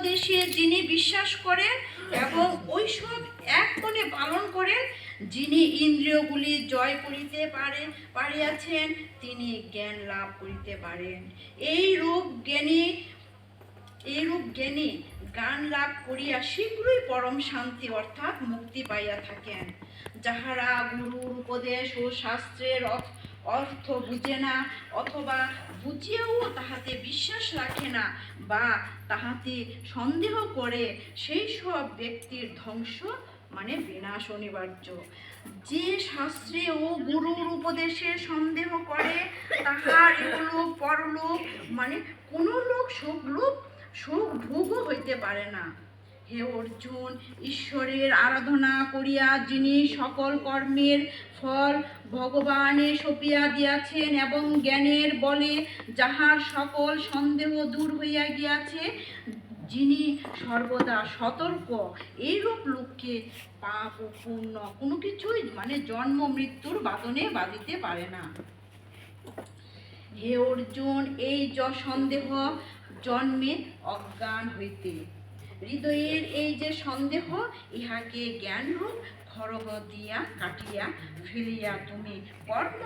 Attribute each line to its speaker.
Speaker 1: উপদেশে যিনি বিশ্বাস করেন এবং ওইসব এক মনে পালন করেন, যিনি ইন্দ্রিয়গুলি জয় করিতে পারেন পারিয়াছেন, তিনি জ্ঞান লাভ করিতে পারেন। এই রূপ জ্ঞানী এইরূপ জ্ঞানী জ্ঞান লাভ করিয়া শীঘ্রই পরম শান্তি অর্থাৎ মুক্তি পাইয়া থাকেন। যাহারা গুরুর উপদেশ ও শাস্ত্রের অর্থ- অর্থ বুঝে না, অথবা বুঝিয়েও তাহাতে বিশ্বাস রাখে না, বা তাহাতে সন্দেহ করে, সেই সব ব্যক্তির ধ্বংস মানে বিনাশ অনিবার্য। যে শাস্ত্রে ও গুরুর উপদেশে সন্দেহ করে, তাহার এগুলো পরলোক মানে কোনো লোক সুখলোক সুখ ভোগও হইতে পারে না। হে অর্জুন, ঈশ্বরের আরাধনা করিয়া যিনি সকল কর্মের ফল ভগবানে সপিয়া দিয়াছেন এবং জ্ঞানের বলে যাহার সকল সন্দেহ দূর হইয়া গিয়াছে, যিনি সর্বদা সতর্ক, এইরূপ লোককে পাপ ও পুণ্য কোনো কিছুই মানে জন্ম মৃত্যুর বাদনে বাঁধিতে পারে না। হে অর্জুন, এই সন্দেহ জন্মে অজ্ঞান হইতে হৃদয়ের এই যে সন্দেহ ইহাকে জ্ঞান জ্ঞানরূপ খরগ দিয়া কাটিয়া ফেলিয়া তুমি কর্ম